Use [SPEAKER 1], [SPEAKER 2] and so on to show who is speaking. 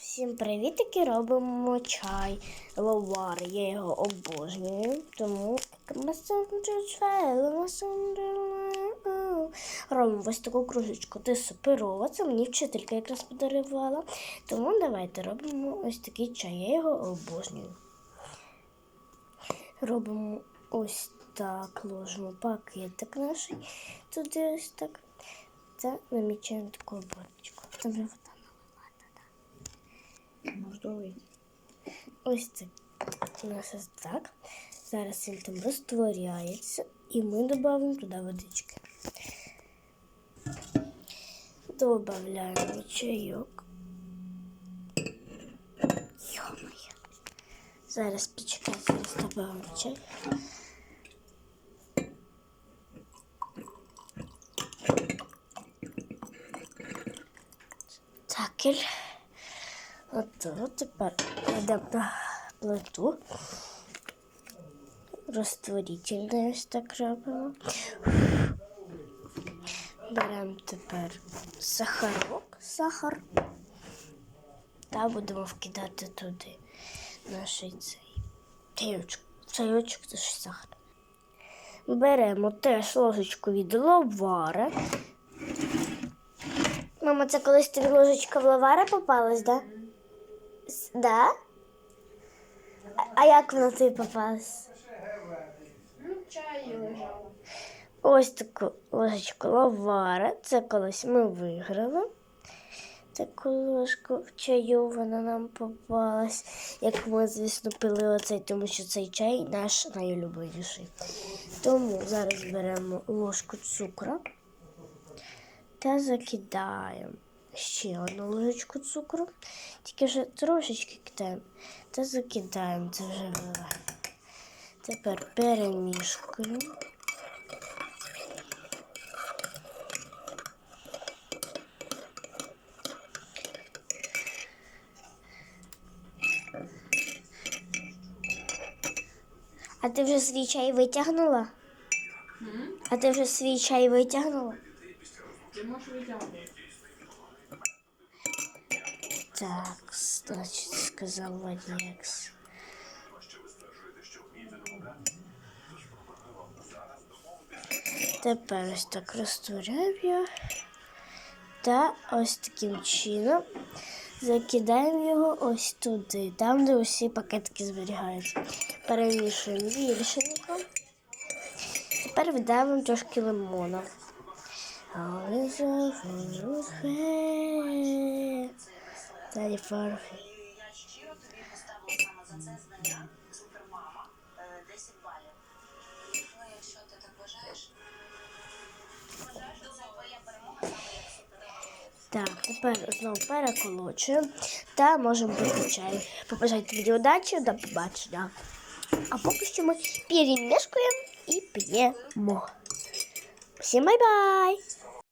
[SPEAKER 1] Всім привітики, робимо чай ловар. Я його обожнюю, тому робимо ось таку кружечку. Ти суперова, це мені вчителька якраз подарувала. Тому давайте робимо ось такий чай. Я його обожнюю. Робимо ось так, ложимо пакетик наш туди ось так. Та намічаємо таку ободочку. Там налила.
[SPEAKER 2] Можливо.
[SPEAKER 1] Ось це у нас ось так. Зараз він там розтворяється і ми додаємо туди водички. Добавляємо чайок. Йо-моє. Зараз почекайте, зараз додаємо чай. Такель. От тепер йдемо на плиту. Розтворительне ось так робимо. Беремо тепер сахарок, сахар. Та будемо вкидати туди наш цей чайочок. Чайочок це ж сахар. Беремо теж ложечку від ловара. Мама, це колись тобі ложечка в ловара попалась, да? Да? А, як вона тобі попалась?
[SPEAKER 2] Ну, чай лежав.
[SPEAKER 1] Ось таку ложечку ловара. Це колись ми виграли. Таку ложку в чаю вона нам попалась. Як ми, звісно, пили оцей, тому що цей чай наш найулюбленіший. Тому зараз беремо ложку цукру та закидаємо ще одну ложечку цукру. Тільки вже трошечки кидаємо та закидаємо. Це вже. Тепер перемішкуємо. А ти вже свій чай витягнула? А ти вже свій чай витягнула?
[SPEAKER 2] Ти можеш витягнути.
[SPEAKER 1] Так, значить, сказав Вадікс. Тепер ось так розтворяємо. Та ось таким чином закидаємо його ось туди, там, де усі пакетики зберігаються. Перемішуємо більшенько. Тепер віддаємо трошки лимона. Але завжди Далі фарфі.
[SPEAKER 3] Я щиро тобі поставила саме за це знання супермама е, 10 балів. Ну, якщо ти так вважаєш. Вважаєш, що це твоя перемога саме як супермама.
[SPEAKER 1] Так, тепер знову переколочуємо та можемо пити чай. Побажайте мені удачі, до побачення. А поки що ми перемішкуємо і п'ємо. Всім бай-бай!